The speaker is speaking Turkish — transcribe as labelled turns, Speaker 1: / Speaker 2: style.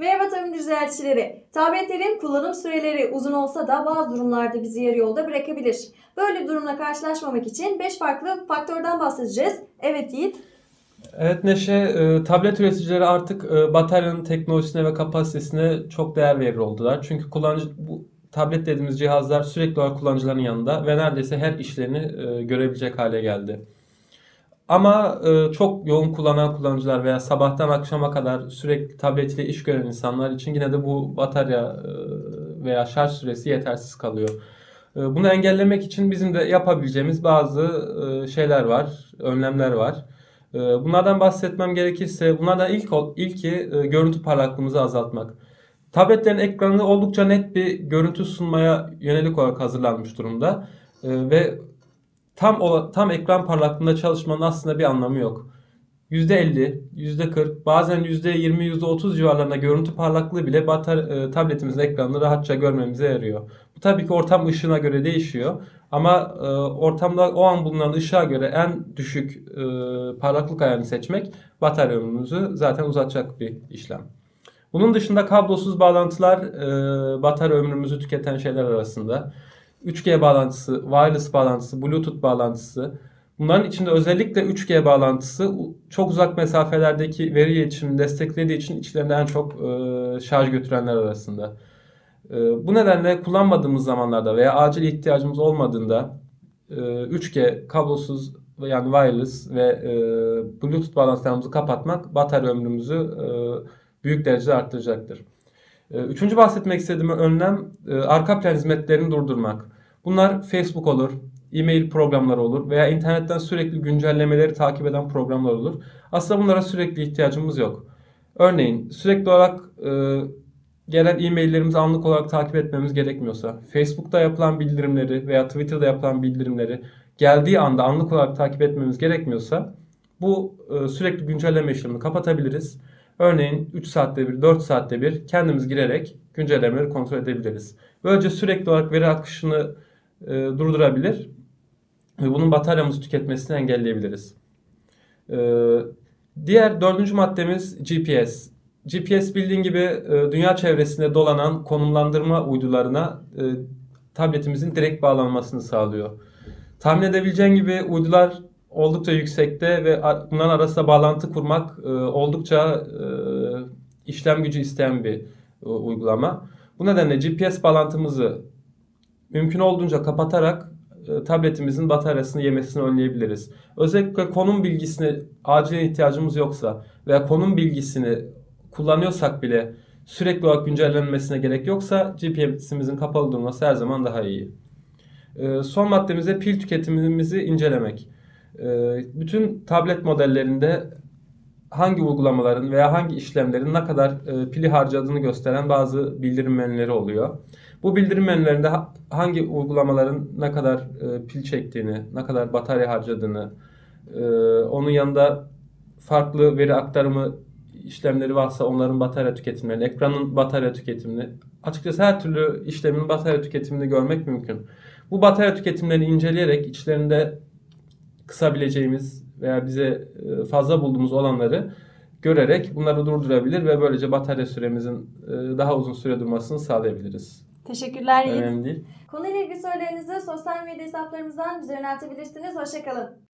Speaker 1: Merhaba tabii düzelticileri. Tabletlerin kullanım süreleri uzun olsa da bazı durumlarda bizi yarı yolda bırakabilir. Böyle bir durumla karşılaşmamak için 5 farklı faktörden bahsedeceğiz. Evet Yiğit.
Speaker 2: Evet Neşe, e, tablet üreticileri artık e, bataryanın teknolojisine ve kapasitesine çok değer verir oldular. Çünkü kullanıcı bu tablet dediğimiz cihazlar sürekli olarak kullanıcıların yanında ve neredeyse her işlerini e, görebilecek hale geldi. Ama e, çok yoğun kullanan kullanıcılar veya sabahtan akşama kadar sürekli tabletiyle iş gören insanlar için yine de bu batarya e, veya şarj süresi yetersiz kalıyor. E, Bunu engellemek için bizim de yapabileceğimiz bazı e, şeyler var, önlemler var. E, Bunlardan bahsetmem gerekirse bunlardan ilk ilki e, görüntü parlaklığımızı azaltmak. Tabletlerin ekranı oldukça net bir görüntü sunmaya yönelik olarak hazırlanmış durumda. E, ve tam o, tam ekran parlaklığında çalışmanın aslında bir anlamı yok. %50, %40, bazen %20, %30 civarlarında görüntü parlaklığı bile batar, e, tabletimizin ekranını rahatça görmemize yarıyor. Bu tabii ki ortam ışığına göre değişiyor. Ama e, ortamda o an bulunan ışığa göre en düşük e, parlaklık ayarını seçmek batarya ömrümüzü zaten uzatacak bir işlem. Bunun dışında kablosuz bağlantılar e, batarya ömrümüzü tüketen şeyler arasında. 3G bağlantısı, wireless bağlantısı, Bluetooth bağlantısı. Bunların içinde özellikle 3G bağlantısı çok uzak mesafelerdeki veri iletişimini desteklediği için içlerinde en çok e, şarj götürenler arasında. E, bu nedenle kullanmadığımız zamanlarda veya acil ihtiyacımız olmadığında e, 3G kablosuz yani wireless ve e, Bluetooth bağlantılarımızı kapatmak batarya ömrümüzü e, büyük derecede arttıracaktır. E, Üçüncü bahsetmek istediğim önlem e, arka plan hizmetlerini durdurmak. Bunlar Facebook olur, e-mail programları olur veya internetten sürekli güncellemeleri takip eden programlar olur. Aslında bunlara sürekli ihtiyacımız yok. Örneğin sürekli olarak e, gelen e-maillerimizi anlık olarak takip etmemiz gerekmiyorsa, Facebook'ta yapılan bildirimleri veya Twitter'da yapılan bildirimleri geldiği anda anlık olarak takip etmemiz gerekmiyorsa bu e, sürekli güncelleme işlemini kapatabiliriz. Örneğin 3 saatte bir, 4 saatte bir kendimiz girerek güncellemeleri kontrol edebiliriz. Böylece sürekli olarak veri akışını e, durdurabilir ve bunun bataryamızı tüketmesini engelleyebiliriz. E, diğer dördüncü maddemiz GPS. GPS bildiğin gibi e, dünya çevresinde dolanan konumlandırma uydularına e, tabletimizin direkt bağlanmasını sağlıyor. Tahmin edebileceğin gibi uydular oldukça yüksekte ve bunların arasında bağlantı kurmak e, oldukça e, işlem gücü isteyen bir e, uygulama. Bu nedenle GPS bağlantımızı mümkün olduğunca kapatarak tabletimizin bataryasını yemesini önleyebiliriz. Özellikle konum bilgisine acil ihtiyacımız yoksa veya konum bilgisini kullanıyorsak bile sürekli olarak güncellenmesine gerek yoksa GPS'imizin kapalı durması her zaman daha iyi. Son maddemize pil tüketimimizi incelemek. E, bütün tablet modellerinde hangi uygulamaların veya hangi işlemlerin ne kadar e, pili harcadığını gösteren bazı bildirim menüleri oluyor. Bu bildirim menülerinde ha- hangi uygulamaların ne kadar e, pil çektiğini, ne kadar batarya harcadığını, e, onun yanında farklı veri aktarımı işlemleri varsa onların batarya tüketimlerini, ekranın batarya tüketimini, açıkçası her türlü işlemin batarya tüketimini görmek mümkün. Bu batarya tüketimlerini inceleyerek içlerinde kısabileceğimiz veya bize e, fazla bulduğumuz olanları görerek bunları durdurabilir ve böylece batarya süremizin e, daha uzun süre durmasını sağlayabiliriz.
Speaker 1: Teşekkürler Yiğit.
Speaker 2: Önemli değil.
Speaker 1: Konuyla ilgili sorularınızı sosyal medya hesaplarımızdan bize yöneltebilirsiniz. Hoşçakalın.